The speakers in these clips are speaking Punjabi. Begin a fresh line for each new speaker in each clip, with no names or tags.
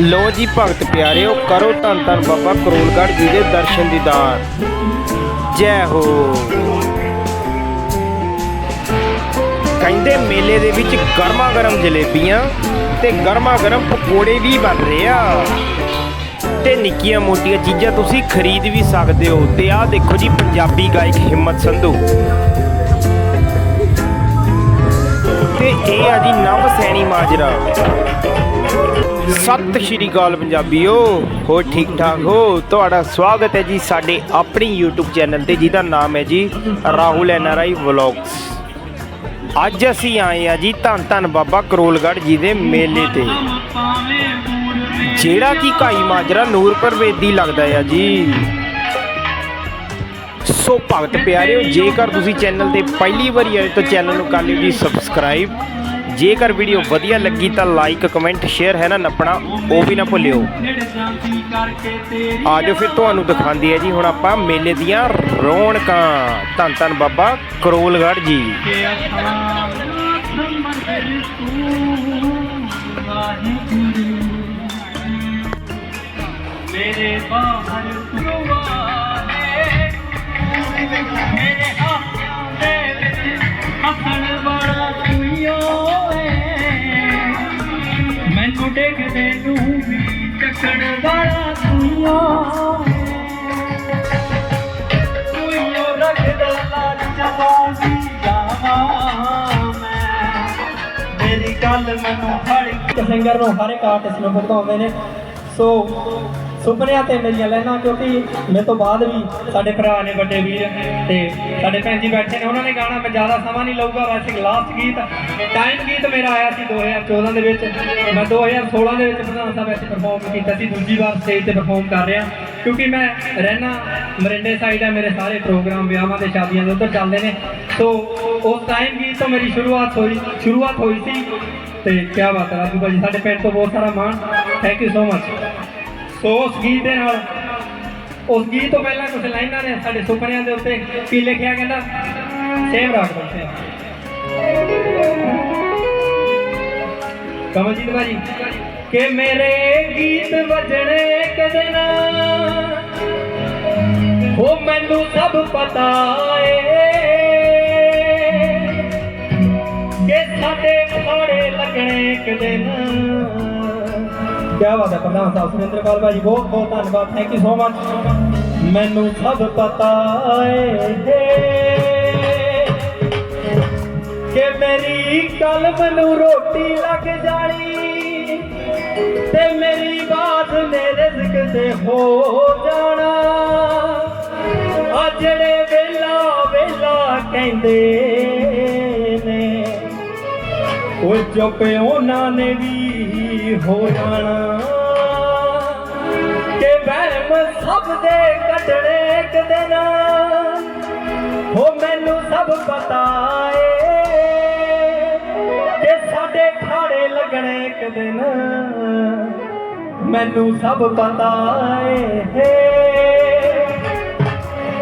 ਲੋ ਜੀ ਭਗਤ ਪਿਆਰਿਓ, ਕਰੋ ਧੰਨ ਧੰਨ ਬਾਬਾ ਕਰੋਲਗੜ੍ਹ ਜੀ ਦੇ ਦਰਸ਼ਨ ਦੀਦਾਰ ਜੈ ਹੋ। ਕਹਿੰਦੇ ਮੇਲੇ ਦੇ ਵਿੱਚ ਗਰਮਾ ਗਰਮ ਜਲੇਬੀਆਂ ਤੇ ਗਰਮਾ ਗਰਮ ਪਕੌੜੇ ਵੀ ਬਣ ਰਹੇ ਆ। ਤੇ ਨਿੱਕੀਆਂ ਮੋਟੀਆਂ ਚੀਜ਼ਾਂ ਤੁਸੀਂ ਖਰੀਦ ਵੀ ਸਕਦੇ ਹੋ ਤੇ ਆਹ ਦੇਖੋ ਜੀ ਪੰਜਾਬੀ ਗਾਇਕ ਹਿੰਮਤ ਸੰਧੂ। ਤੇ ਇਹ ਆ ਜੀ ਨਵ ਸੈਣੀ ਮਾਜਰਾ। ਸਤਿ ਸ਼੍ਰੀ ਅਕਾਲ ਪੰਜਾਬੀਓ ਹੋ ਠੀਕ ਠਾਕ ਹੋ? ਤੁਹਾਡਾ ਸਵਾਗਤ ਹੈ ਜੀ ਸਾਡੇ ਆਪਣੀ YouTube ਚੈਨਲ ਤੇ, ਜਿਹਦਾ ਨਾਮ ਹੈ ਜੀ ਰਾਹੁਲ ਐਨਆਰਆਈ ਵਲੌਗਸ। ਅੱਜ ਅਸੀਂ ਆਏ ਆ ਜੀ ਧੰਨ ਧੰਨ ਬਾਬਾ ਕਰੋਲਗੜ੍ਹ ਜੀ ਦੇ ਮੇਲੇ ਤੇ। ਜਿਹੜਾ ਕਿ ਕਾਈ ਮਾਜਰਾ ਨੂਰਪੁਰ ਵੇਦੀ ਲੱਗਦਾ ਆ ਜੀ। ਸੋ ਭਗਤ ਪਿਆਰਿਓ, ਜੇਕਰ ਤੁਸੀਂ ਚੈਨਲ ਤੇ ਪਹਿਲੀ ਵਾਰੀ ਆਏ ਤਾਂ ਚੈਨਲ ਨੂੰ ਕਰ ਲਿਓ ਜੀ ਸਬਸਕ੍ਰਾਈਬ ਜੇਕਰ ਵੀਡੀਓ ਵਧੀਆ ਲੱਗੀ ਤਾਂ ਲਾਈਕ ਕਮੈਂਟ ਸ਼ੇਅਰ ਹੈ ਨਾ ਨੱਪਣਾ, ਉਹ ਵੀ ਨਾ ਭੁੱਲਿਓ। ਆਜੋ ਫਿਰ ਤੁਹਾਨੂੰ ਦਿਖਾਉਂਦੀ ਹੈ ਜੀ, ਹੁਣ ਆਪਾਂ ਮੇਲੇ ਦੀਆਂ ਰੌਣਕਾਂ। ਧੰਨ ਧੰਨ ਬਾਬਾ ਕਰੋਲਗੜ੍ਹ ਜੀ।
ਮੇਰੇ ਬਾਹਰ ਪੁਰਵਾਏ ਮੇਰੇ ਵੀ ਵਾਲਾ ਤੂੰ ਓਏ ਰੱਖਦਾ ਲਾਜ ਜਵਾਨੀ ਜਾਵਾਂ ਮੈਂ ਮੇਰੀ ਗੱਲ ਮੈਨੂੰ ਹਰ ਸਿੰਗਰ ਨੂੰ ਹਰ ਇੱਕ ਆਰਟਿਸਟ ਨੂੰ ਭੁਗਤਾਉਂਦੇ ਨੇ। ਸੋ ਸੁਪਨਿਆਂ ਤੇ ਮੇਰੀਆਂ ਲੈਣਾ ਕਿਉਂਕਿ ਮੇਰੇ ਤੋਂ ਬਾਅਦ ਵੀ ਸਾਡੇ ਭਰਾ ਨੇ, ਵੱਡੇ ਵੀਰ ਤੇ ਸਾਡੇ ਭੈਣ ਜੀ ਬੈਠੇ ਨੇ, ਉਹਨਾਂ ਨੇ ਗਾਣਾ, ਮੈਂ ਜ਼ਿਆਦਾ ਸਮਾਂ ਨਹੀਂ ਲਊਗਾ, ਵੈਸੇ ਲਾਸਟ ਗੀਤ ਟਾਈਮ ਗੀਤ ਮੇਰਾ ਆਇਆ ਸੀ 2014 ਦੇ ਵਿੱਚ। ਤੇ ਮੈਂ 2016 ਦੇ ਵਿੱਚ ਪ੍ਰਧਾਨ ਸਾਹਿਬ ਵਿੱਚ ਪਰਫਾਰਮ ਕੀਤਾ ਸੀ, ਦੂਜੀ ਵਾਰ ਸਟੇਜ ਤੇ ਪਰਫਾਰਮ ਕਰ ਰਿਹਾ। ਕਿਉਂਕਿ ਮੈਂ ਰਹਿਣਾ ਮਰਿੰਡੇ ਸਾਈਡ ਹੈ, ਮੇਰੇ ਸਾਰੇ ਪ੍ਰੋਗਰਾਮ ਵਿਆਹਾਂ ਤੇ ਸ਼ਾਦੀਆਂ ਦੇ ਉੱਧਰ ਚੱਲਦੇ ਨੇ। ਸੋ ਉਸ ਟਾਈਮ ਗੀਤ ਤੋਂ ਮੇਰੀ ਸ਼ੁਰੂਆਤ ਹੋਈ ਸ਼ੁਰੂਆਤ ਹੋਈ ਸੀ ਤੇ ਕੀ ਬਾਤ ਹੈ, ਰਾਜੂ ਭਾਜੀ, ਸਾਡੇ ਪਿੰਡ ਤੋਂ ਬਹੁਤ ਸਾਰਾ ਮਾਣ। Thank you so much so ਉਸ ਗੀਤ ਦੇ ਨਾਲ, ਉਸ ਗੀਤ ਤੋਂ ਪਹਿਲਾਂ ਕੁਝ ਲਾਈਨਾਂ ਨੇ ਸਾਡੇ ਸੁਪਨਿਆਂ ਦੇ ਉੱਤੇ, ਕੀ ਲਿਖਿਆ ਕਹਿੰਦਾ? ਸੇਮ ਰਾਗ ਬੈਠੇ ਕਮਲਜੀਤ ਭਾਜੀ, ਕਿ ਮੇਰੇ ਗੀਤ ਵਜਣੇ ਕਦੇ ਨਾ? ਹੋ ਮੈਨੂੰ ਸਭ ਪਤਾ ਏ ਕਿ ਸਾਡੇ ਖਾੜੇ ਲੱਗਣੇ ਕਦੇ ਦਿਨ ਕਿਆ ਬਾਤ ਹੈ, ਪ੍ਰਧਾਨ ਸਾਹਿਬ ਸੁਰਿੰਦਰ ਕੌਰ ਭਾਜੀ, ਬਹੁਤ ਬਹੁਤ ਧੰਨਵਾਦ ਥੈਂਕ ਯੂ ਸੋ ਮਚ ਮੈਨੂੰ ਸਭ ਪਤਾ ਏ ਕਿ ਮੇਰੀ ਕਲਮ ਨੂੰ ਰੋਟੀ ਲੱਗ ਜਾਣੀ, ਤੇ ਮੇਰੀ ਬਾਤ ਮੇਰੇ ਰਿਜ਼ਕ ਤੇ ਹੋ ਜਾਣਾ। ਆ ਜਿਹੜੇ ਵੇਲਾ ਵੇਲਾ ਕਹਿੰਦੇ ਨੇ, ਉਹ ਚੁੱਪ ਉਹਨਾਂ ਨੇ ਵੀ ਹੋ ਜਾਣਾ। ਕਿ ਵਹਿਮ ਸਭ ਦੇ ਕੱਢਣੇ ਇੱਕ ਦਿਨ। ਹੋ ਮੈਨੂੰ ਸਭ ਪਤਾ ਏ ਕਿ ਸਾਡੇ ਖਾੜੇ ਲੱਗਣੇ ਇੱਕ ਦਿਨ। ਮੈਨੂੰ ਸਭ ਪਤਾ ਏ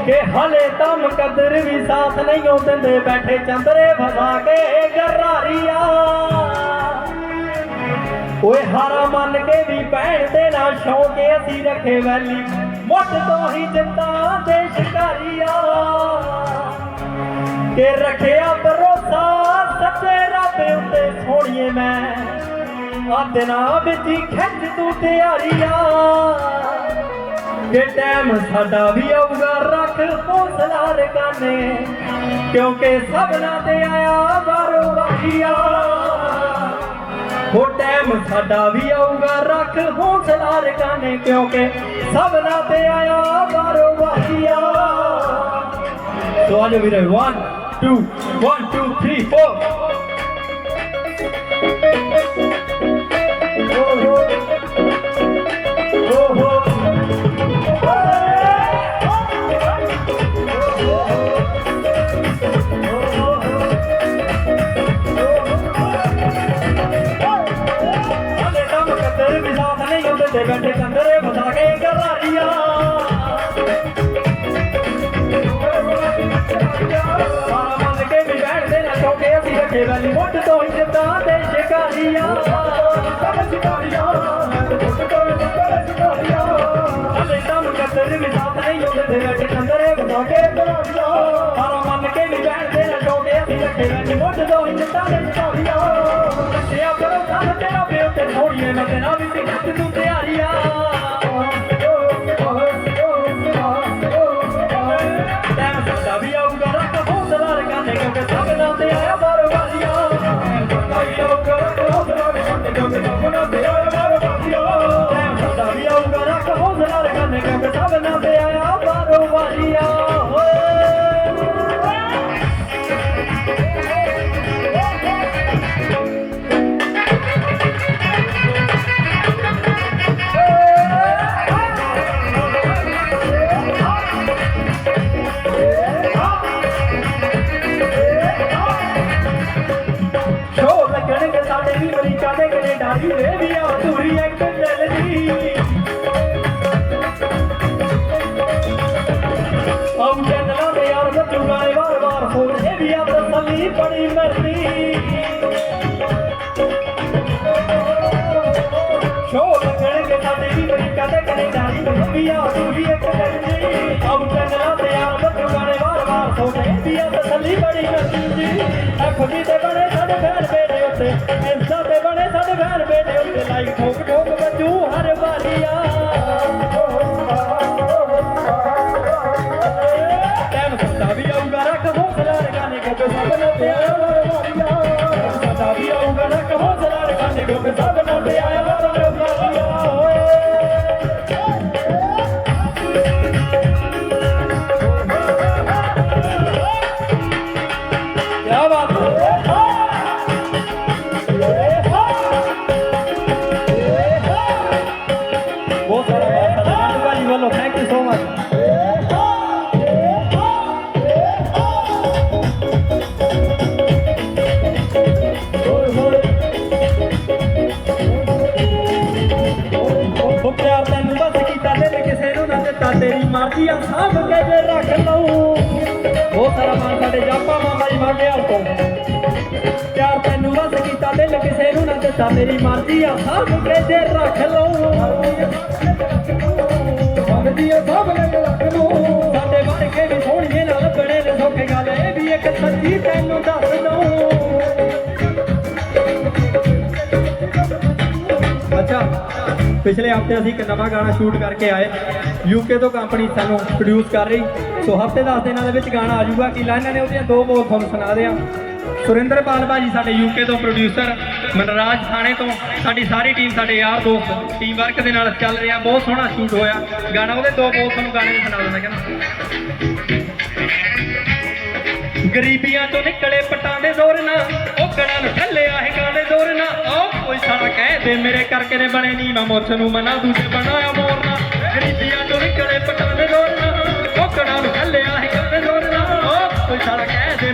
ਕਿ ਹਲੇ ਤਾਂ ਮੁਕੱਦਰ ਵੀ ਸਾਥ ਨਹੀਂ ਉਹ ਦਿੰਦੇ ਬੈਠੇ ਚੰਦਰੇ ਫਸਾ ਕੇ ਗਰਾਰੀਆ ਓਏ ਹਾਰਾ ਮੰਨ ਕੇ ਵੀ ਭੈਣ ਦੇ ਨਾਲ ਸ਼ੌਕੇ ਅਸੀਂ ਰੱਖੇ ਵੈਲੀ। ਮੁੱਢ ਤੋਂ ਹੀ ਜਿੰਦਾ ਦੇ ਸ਼ਿਕਾਰੀਆ। ਕਿ ਰੱਖਿਆ ਭਰੋਸਾ ਸੱਚੇ ਰੱਬ ਉੱਤੇ ਸੋਹਣੀਏ ਮੈਂ। ਆ ਦਿਨਾਂ ਵਿੱਚ ਖਿੱਚ ਤੂੰ ਤਿਆਰੀਆ। ਕਿ ਟਾਈਮ ਸਾਡਾ ਵੀ ਆਊਗਾ, ਰੱਖ ਹੌਸਲਾ ਰਕਾਨੇ ਕਿਉਂਕਿ ਸਭਨਾ ਤੇ ਆਇਆ ਬਾਰੋ ਵਾਖੀਆ ਹੋ ਟਾਈਮ ਸਾਡਾ ਵੀ ਆਊਗਾ, ਰੱਖ ਹੌਸਲਾ ਰਕਾਨੇ ਕਿਉਂਕਿ ਸਭਨਾ ਤੇ ਆਇਆ ਬਾਰੋ ਵਾਖੀਆ ਸੋ ਆਜੋ ਵੀਰੇ 1 2 1 2 3 4 ਨਹੀਂ ਬੈਠੇ ਕੰਦਰੇ ਫਸਾ ਕੇ ਗਰਾਰੀਆ ਸਾਰਾ ਮੰਨ ਕੇ ਵੀ ਬੈਠਦੇ ਨਾ ਕਿਉਂਕਿ ਅਸੀਂ ਰੱਖੇ ਵੈਲੀ ਮੁੱਢ ਤੋਂ ਹੀ ਜਿੱਦਾਂ ਦੇ ਸ਼ਿਕਾਰੀਆਂ। ਸਿਕਾਰੀਆਂ ਟੁੱਟ ਟੋਏ ਬੱਕਰੇ ਸਿਕਾਰੀਆਂ। ਹਲੇ ਤਾਂ ਮੁਕੱਦਰ ਵੀ ਸਾਥ ਨਹੀਂ ਹੁੰਦੇ ਤੇ ਰੱਖ ਕੰਦਰੇ ਬਣਾ ਕੇ ਬਣਾਈਆਂ ਹਾਰਾ ਮੰਨ ਕੇ ਵੀ ਬੈਠਦੇ ਨਾ ਛੋਟੇ ਅਸੀਂ ਰੱਖੇ ਵਿੱਚ ਮੁੱਢ ਦੋ ਹੀ ਚਿੱਟਾ ਦੇ ਸਿਕਾਰੀਆਂ। ਕੱਟਿਆ ਕਰੋ ਸਾਥ ਤੇਰਾ ਪਿਓ ਤੇ ਥੋੜੀਏ ਮੈਂ ਤੇਰਾ ਵੀ ਤੇ। ਕਦੇ ਵੀ ਅਮਰੀਕਾ ਦੇ ਕੈਨੇਡਾ ਵੀ ਇੱਕ ਦਿਲ ਦੀ। ਆਉ ਚੈਨਲਾਂ ਦੇ ਯਾਰ ਬੱਚੂ ਵਾਰ ਵਾਰ ਫੋਨ ਇਹ ਤਸੱਲੀ ਬੜੀ ਮਰਦੀ ਜੀ ਐਫਬੀ ਤੇ ਬਣੇ ਸਾਡੇ ਫੈਨ ਬੇਟੇ ਉੱਤੇ ਇੰਸਟਾ ਤੇ ਬਣੇ ਸਾਡੇ ਫੈਨ ਬੇਟੇ ਉੱਤੇ। ਲਾਈਕ ਠੋਕ ਠੋਕ ਬੱਜੂ ਹਰ ਵਾਰੀਆ ਟਾਈਮ ਸਦਾ ਵੀ ਆਊਗਾ, ਰੱਖ ਹੌਸਲਾ ਰਖਾਨੇ ਕਿਉਂਕਿ ਸਭ ਨੂੰ ਪਿਆਰ ਵਾਰੀਆ ਸਦਾ ਵੀ ਆਊਗਾ, ਰੱਖ ਹੌਸਲਾ ਰਖਾਨੇ ਕਿਉਂਕਿ ਸਭ ਨੂੰ ਪਿਆਰ ਨਾ ਦਿੱਤਾ ਤੇਰੀ ਮਰਜ਼ੀ ਆ ਸਾਂਭ ਕੇ ਜੇ ਰੱਖ ਲਊ ਮੰਗਦੀ ਆ ਸਭ ਲੈ ਕੇ ਰੱਖ ਲਊ ਸਾਡੇ ਬਣ ਕੇ ਵੀ ਸੋਹਣੀਏ ਨਾਲ ਬਣੇ ਨੇ ਸੋਖੇ ਗੱਲ ਇਹ ਵੀ ਇੱਕ ਸੱਚੀ ਤੈਨੂੰ ਦੱਸ ਦਊਂ। ਅੱਛਾ ਪਿਛਲੇ ਹਫ਼ਤੇ ਅਸੀਂ ਇੱਕ ਨਵਾਂ ਗਾਣਾ ਸ਼ੂਟ ਕਰਕੇ ਆਏ। ਯੂਕੇ ਤੋਂ ਕੰਪਨੀ ਸਾਨੂੰ ਪ੍ਰੋਡਿਊਸ ਕਰ ਰਹੀ। ਸੋ ਹਫ਼ਤੇ 10 ਦਿਨਾਂ ਦੇ ਵਿੱਚ ਗਾਣਾ ਆ ਜਾਊਗਾ। ਕਿ ਲਾਈਨਾਂ ਨੇ ਉਹਦੀਆਂ? ਦੋ ਬੋਲ ਤੁਹਾਨੂੰ ਸੁਣਾ ਦਿਆਂ। ਸੁਰਿੰਦਰ ਭਾਜੀ ਸਾਡੇ ਯੂਕੇ ਤੋਂ ਪ੍ਰੋਡਿਊਸਰ ਮਨਰਾਜ ਥਾਣੇ ਤੋਂ, ਸਾਡੀ ਸਾਰੀ ਟੀਮ ਸਾਡੇ ਯਾਰ ਦੋਸਤ ਟੀਮ ਵਰਕ ਦੇ ਨਾਲ ਚੱਲ ਰਿਹਾ, ਬਹੁਤ ਸੋਹਣਾ ਸ਼ੂਟ ਹੋਇਆ। ਗਾਣਾ ਉਹਦੇ ਦੋ ਬੋਲ ਤੁਹਾਨੂੰ ਗਾਣੇ ਸੁਣਾ ਦਿੰਦਾ ਕਹਿੰਦਾ ਗਰੀਬੀਆਂ ਤੋਂ ਨਿਕਲੇ ਪਟਾਂ ਦੇ ਜ਼ੋਰ ਨਾ ਉਹ ਕੜਾਂ ਨੂੰ ਠੱਲਿਆ ਹੈ ਗਾਣੇ ਜ਼ੋਰ ਨਾ ਉਹ ਕੋਈ ਸਾਲਾ ਕਹਿ ਦੇ ਮੇਰੇ ਕਰਕੇ ਨੇ ਬਣੇ ਨਹੀਂ ਮੈਂ ਨੂੰ ਮਨਾ ਦੂਜੇ ਬਣਾਇਆ ਮੋਰਨਾ। ਗਰੀਬੀਆਂ ਤੋਂ ਨਿਕਲੇ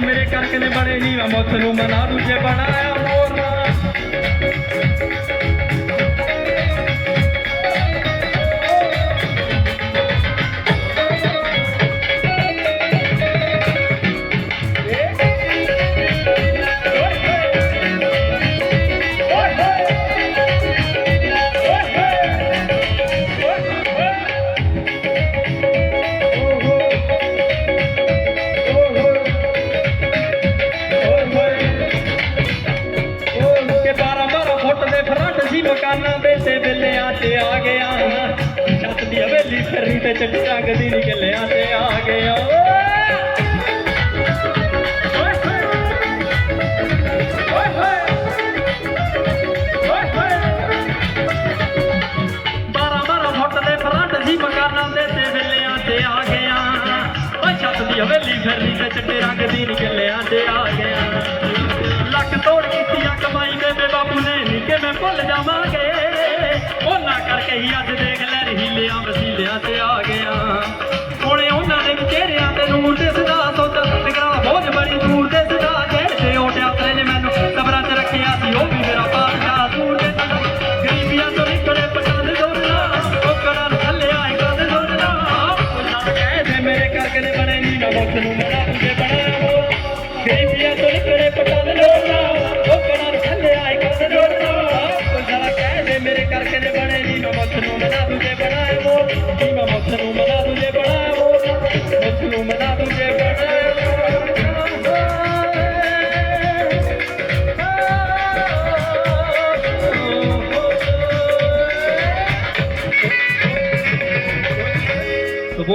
ਮੇਰੇ ਕਰਕੇ ਨੇ ਬਣੇ ਨਹੀਂ ਮੈਂ ਮੁੱਛ ਨੂੰ ਮਨਾ ਦੂਜੇ ਬਣਾਇਆ ਚਿੱਟੇ ਰੰਗ ਦੀ ਤੇ ਆ ਗਿਆ। ਲੱਕ ਤੋੜ ਕੀਤੀ ਆ ਕਮਾਈ ਦੇ ਬੇ ਬਾਪੂ ਨੇ ਨੀ ਕਿਵੇਂ ਭੁੱਲ ਜਾਵਾਂਗੇ। ਉਹਨਾਂ ਕਰਕੇ ਹੀ ਅੱਜ ਦੇਖ ਲੈ ਰਹੀ ਲਿਆ ਵਸੀਲਿਆਂ ਤੇ।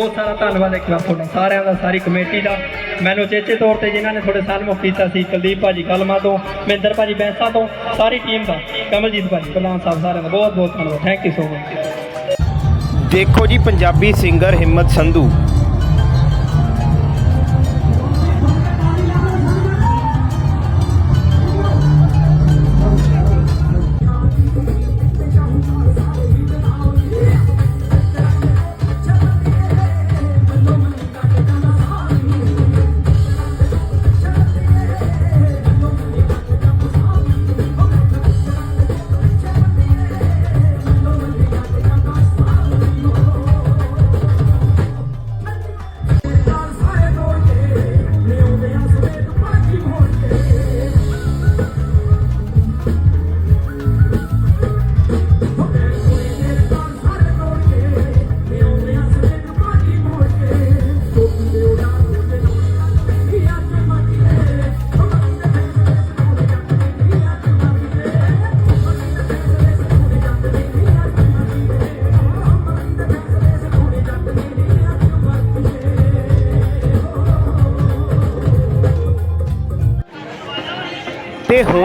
ਬਹੁਤ ਸਾਰਾ ਧੰਨਵਾਦ ਇੱਕ ਵਾਰ ਤੁਹਾਡਾ, ਸਾਰਿਆਂ ਦਾ, ਸਾਰੀ ਕਮੇਟੀ ਦਾ। ਮੈਨੂੰ ਚੇਚੇ ਤੌਰ ਤੇ ਜਿਨ੍ਹਾਂ ਨੇ ਤੁਹਾਡੇ ਸਨਮੁਖ ਕੀਤਾ ਸੀ, ਕੁਲਦੀਪ ਭਾਜੀ ਕਲਮਾ ਤੋਂ, ਮਹਿੰਦਰ ਭਾਜੀ ਬੈਂਸਾ ਤੋਂ, ਸਾਰੀ ਟੀਮ ਦਾ, ਕਮਲਜੀਤ ਭਾਜੀ, ਪ੍ਰਧਾਨ ਸਾਹਿਬ ਸਾਰਿਆਂ ਦਾ ਬਹੁਤ ਬਹੁਤ ਧੰਨਵਾਦ। ਥੈਂਕ ਯੂ ਸੋ ਮਚ
ਦੇਖੋ ਜੀ, ਪੰਜਾਬੀ ਸਿੰਗਰ ਹਿੰਮਤ ਸੰਧੂ।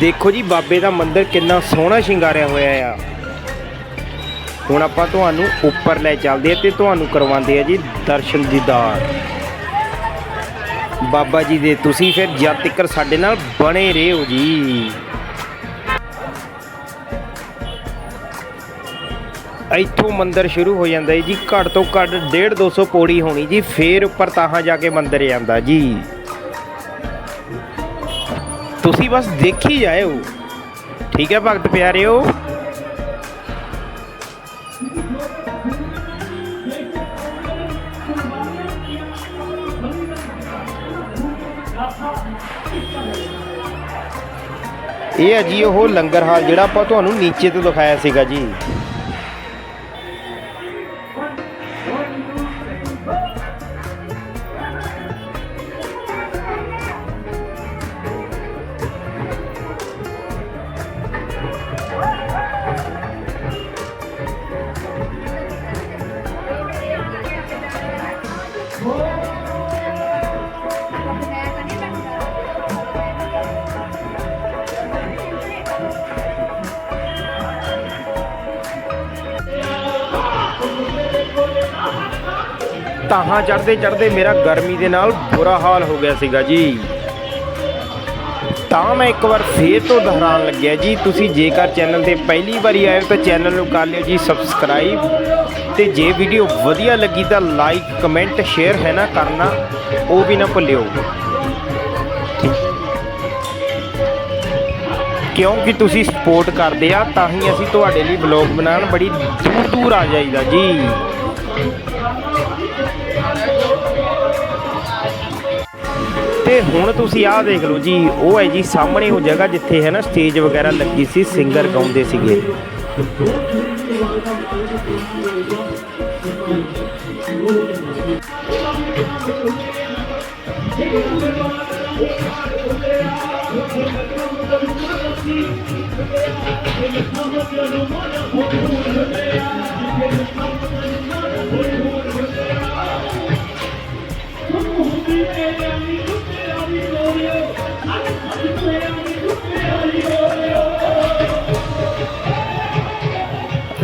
ਦੇਖੋ ਜੀ, ਬਾਬੇ ਦਾ ਮੰਦਿਰ ਕਿੰਨਾ ਸੋਹਣਾ ਸ਼ਿੰਗਾਰਿਆ ਹੋਇਆ ਆ। ਹੁਣ ਆਪਾਂ ਤੁਹਾਨੂੰ ਉੱਪਰ ਲੈ ਚੱਲਦੇ ਆ ਤੇ ਤੁਹਾਨੂੰ ਕਰਵਾਉਂਦੇ ਆ ਜੀ ਦਰਸ਼ਨ ਦੀਦਾਰ ਬਾਬਾ ਜੀ ਦੇ ਤੁਸੀਂ ਫਿਰ ਜਦ ਤੱਕ ਸਾਡੇ ਨਾਲ ਬਣੇ ਰਹੋ ਜੀ। ਇੱਥੋਂ ਮੰਦਿਰ ਸ਼ੁਰੂ ਹੋ ਜਾਂਦਾ ਹੈ ਜੀ, ਘੱਟ ਤੋਂ ਘੱਟ 1.5 200 ਪੌੜੀ ਹੋਣੀ ਜੀ, ਫੇਰ ਉੱਪਰ ਤਾਹਾਂ ਜਾ ਕੇ ਮੰਦਿਰ ਜਾਂਦਾ ਜੀ। ਤੁਸੀਂ ਬਸ ਦੇਖੀ ਜਾਇਓ ਠੀਕ ਹੈ ਭਗਤ ਪਿਆਰਿਓ ਇਹ ਹੈ ਜੀ ਉਹ ਲੰਗਰ ਹਾਲ ਜਿਹੜਾ ਆਪਾਂ ਤੁਹਾਨੂੰ ਨੀਚੇ ਤੋਂ ਦਿਖਾਇਆ ਸੀਗਾ ਜੀ ਤਾਹਾਂ ਚੜਦੇ ਚੜਦੇ ਮੇਰਾ ਗਰਮੀ ਦੇ ਨਾਲ ਬੁਰਾ ਹਾਲ ਹੋ ਗਿਆ ਸੀਗਾ ਜੀ। ਤਾਂ ਮੈਂ ਇੱਕ ਵਾਰ ਫੇਰ ਤੋਂ ਦੁਹਰਾਉਣ ਲੱਗਿਆ ਜੀ, ਤੁਸੀਂ ਜੇਕਰ ਚੈਨਲ ਤੇ ਪਹਿਲੀ ਵਾਰੀ ਆਏ ਤਾਂ ਚੈਨਲ ਨੂੰ ਕਰ ਲਿਓ ਜੀ ਸਬਸਕ੍ਰਾਈਬ ਤੇ ਜੇ ਵੀਡੀਓ ਵਧੀਆ ਲੱਗੀ ਤਾਂ ਲਾਈਕ ਕਮੈਂਟ ਸ਼ੇਅਰ ਹੈ ਨਾ ਕਰਨਾ, ਉਹ ਵੀ ਨਾ ਭੁੱਲਿਓ। ਕਿਉਂਕਿ ਤੁਸੀਂ ਸਪੋਰਟ ਕਰਦੇ ਆ, ਤਾਂ ਹੀ ਅਸੀਂ ਤੁਹਾਡੇ ਲਈ ਵਲੌਗ ਬਣਾਉਣ ਬੜੀ ਦੂਰ ਦੂਰ ਆ ਜਾਈਦਾ ਜੀ। ਤੇ ਹੁਣ ਤੁਸੀਂ ਆਹ ਦੇਖ ਲਓ ਜੀ, ਉਹ ਹੈ ਜੀ ਸਾਹਮਣੇ ਉਹ ਜਗ੍ਹਾ ਜਿੱਥੇ ਹੈ ਨਾ ਸਟੇਜ ਵਗੈਰਾ ਲੱਗੀ ਸੀ ਸਿੰਗਰ ਗਾਉਂਦੇ ਸੀਗੇ।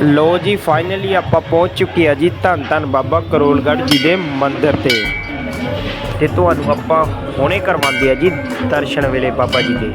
ਲੋ ਜੀ ਫਾਈਨਲੀ ਆਪਾਂ ਪਹੁੰਚ ਚੁੱਕੇ ਆ ਜੀ ਧੰਨ ਧੰਨ ਬਾਬਾ ਕਰੋਲਗੜ੍ਹ ਜੀ ਦੇ ਮੰਦਿਰ ਤੇ। ਤੇ ਤੁਹਾਨੂੰ ਆਪਾਂ ਹੁਣੇ ਕਰਵਾਉਂਦੇ ਆ ਜੀ ਦਰਸ਼ਨ ਵੇਲੇ ਬਾਬਾ ਜੀ ਦੇ।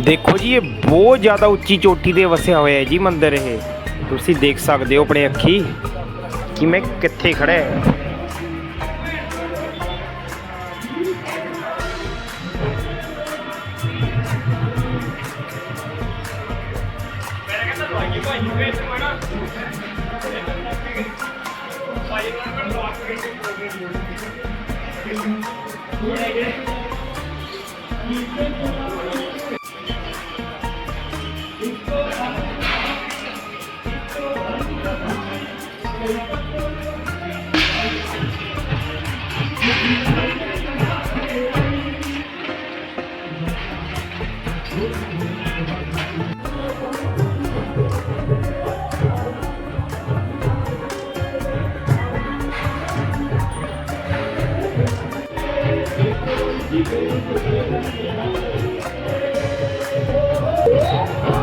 ਦੇਖੋ ਜੀ, ਇਹ ਬਹੁਤ ਜ਼ਿਆਦਾ ਉੱਚੀ ਚੋਟੀ ਤੇ ਵਸਿਆ ਹੋਇਆ ਹੈ ਜੀ ਮੰਦਿਰ ਇਹ। ਤੁਸੀਂ ਦੇਖ ਸਕਦੇ ਹੋ ਆਪਣੇ ਅੱਖੀ ਕਿ ਮੈਂ ਕਿੱਥੇ ਖੜਾ ਹੈ। Thank you.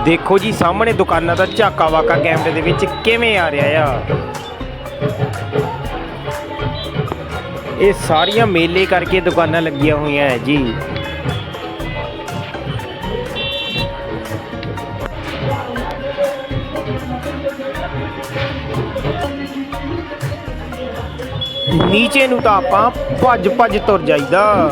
ਦੇਖੋ ਜੀ, ਸਾਹਮਣੇ ਦੁਕਾਨਾਂ ਦਾ ਝਾਕਾ ਵਾਕਾ ਕੈਮਰੇ ਦੇ ਵਿੱਚ ਕਿਵੇਂ ਆ ਰਿਹਾ ਆ। ਇਹ ਸਾਰੀਆਂ ਮੇਲੇ ਕਰਕੇ ਦੁਕਾਨਾਂ ਲੱਗੀਆਂ ਹੋਈਆਂ ਹੈ ਜੀ। ਨੀਚੇ ਨੂੰ ਤਾਂ ਆਪਾਂ ਭੱਜ ਭੱਜ ਤੁਰ ਜਾਈਦਾ।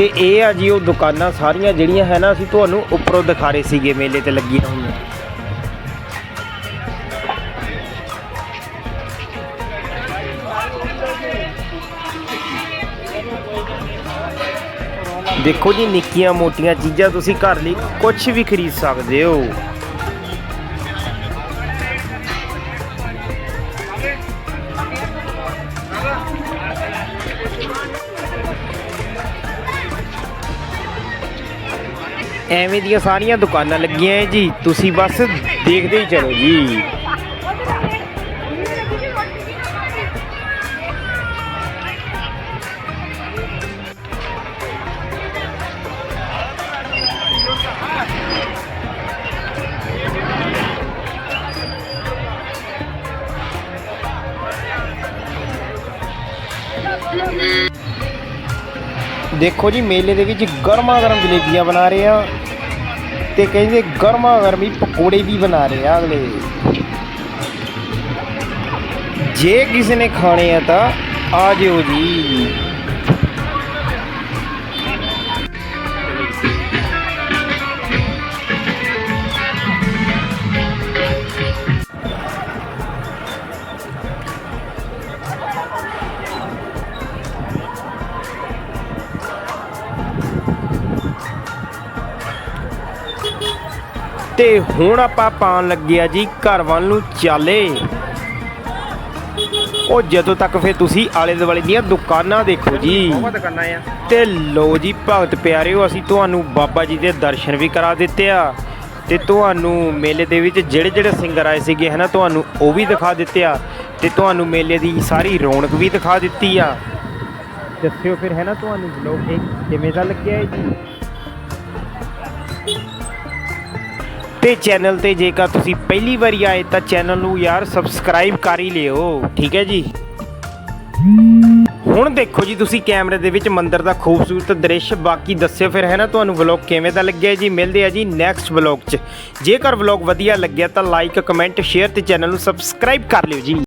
ਤੇ ਇਹ ਆ ਜੀ, ਉਹ ਦੁਕਾਨਾਂ ਸਾਰੀਆਂ ਜਿਹੜੀਆਂ ਹੈ ਨਾ, ਅਸੀਂ ਤੁਹਾਨੂੰ ਉੱਪਰੋਂ ਦਿਖਾ ਰਹੇ ਸੀਗੇ ਮੇਲੇ ਤੇ ਲੱਗੀਆਂ ਹੋਈਆਂ। ਦੇਖੋ ਜੀ, ਨਿੱਕੀਆਂ ਮੋਟੀਆਂ ਚੀਜ਼ਾਂ ਤੁਸੀਂ ਘਰ ਲਈ ਕੁਝ ਵੀ ਖਰੀਦ ਸਕਦੇ ਹੋ। ਐਵੇਂ ਦੀਆਂ ਸਾਰੀਆਂ ਦੁਕਾਨਾਂ ਲੱਗੀਆਂ ਹੈ ਜੀ। ਤੁਸੀਂ ਬਸ ਦੇਖਦੇ ਹੀ ਚਲੋ ਜੀ। ਦੇਖੋ ਜੀ, ਮੇਲੇ ਦੇ ਵਿੱਚ ਗਰਮਾ ਗਰਮ ਜਲੇਬੀਆਂ ਬਣਾ ਰਹੇ ਆ ਤੇ ਕਹਿੰਦੇ ਗਰਮਾ ਗਰਮੀ ਪਕੌੜੇ ਵੀ ਬਣਾ ਰਹੇ ਆ ਅਗਲੇ। ਜੇ ਕਿਸੇ ਨੇ ਖਾਣੇ ਆ ਤਾਂ ਆ ਜਿਓ ਜੀ। ਤੇ ਹੁਣ ਆਪਾਂ ਪਾਣ ਲੱਗੇ ਆ ਜੀ ਘਰ ਵੱਲ ਨੂੰ ਚਾਲੇ। ਉਹ ਜਦੋਂ ਤੱਕ ਫੇ ਤੁਸੀਂ ਆਲੇ ਦੁਆਲੇ ਦੀਆਂ ਦੁਕਾਨਾਂ ਦੇਖੋ ਜੀ।
ਬਹੁਤ ਦੁਕਾਨਾਂ ਆ।
ਤੇ ਲੋ ਜੀ ਭਗਤ ਪਿਆਰਿਓ ਅਸੀਂ ਤੁਹਾਨੂੰ ਬਾਬਾ ਜੀ ਦੇ ਦਰਸ਼ਨ ਵੀ ਕਰਾ ਦਿੱਤੇ ਆ। ਤੇ ਤੁਹਾਨੂੰ ਮੇਲੇ ਦੇ ਵਿੱਚ ਜਿਹੜੇ ਜਿਹੜੇ ਸਿੰਗਰ ਆਏ ਸੀਗੇ ਹਨਾ ਤੁਹਾਨੂੰ ਉਹ ਵੀ ਦਿਖਾ ਦਿੱਤੇ ਆ। ਤੇ ਤੁਹਾਨੂੰ ਮੇਲੇ ਦੀ ਸਾਰੀ ਰੌਣਕ ਵੀ ਦਿਖਾ ਦਿੱਤੀ ਆ। ਦੱਸਿਓ ਫਿਰ ਹੈ ਨਾ ਤੁਹਾਨੂੰ ਵਲੌਗ ਇਹ ਕਿਵੇਂ ਦਾ ਲੱਗਿਆ ਜੀ? ਤੇ ਚੈਨਲ ਤੇ ਜੇਕਰ ਤੁਸੀਂ ਪਹਿਲੀ ਵਾਰੀ ਆਏ ਤਾਂ ਚੈਨਲ ਨੂੰ ਯਾਰ ਸਬਸਕ੍ਰਾਈਬ ਕਰ ਹੀ ਲਿਓ, ਠੀਕ ਹੈ ਜੀ? ਹੁਣ ਦੇਖੋ ਜੀ, ਤੁਸੀਂ ਕੈਮਰੇ ਦੇ ਵਿੱਚ ਮੰਦਿਰ ਦਾ ਖੂਬਸੂਰਤ ਦ੍ਰਿਸ਼ ਬਾਕੀ ਦੱਸਿਓ ਫਿਰ, ਹੈ ਨਾ? ਤੁਹਾਨੂੰ ਵਲੌਗ ਕਿਵੇਂ ਦਾ ਲੱਗਿਆ ਜੀ? ਮਿਲਦੇ ਆ ਜੀ ਨੈਕਸਟ ਵਲੌਗ 'ਚ। ਜੇਕਰ ਵਲੌਗ ਵਧੀਆ ਲੱਗਿਆ ਤਾਂ ਲਾਈਕ ਕਮੈਂਟ ਸ਼ੇਅਰ ਤੇ ਚੈਨਲ ਨੂੰ ਸਬਸਕ੍ਰਾਈਬ ਕਰ ਲਿਓ ਜੀ।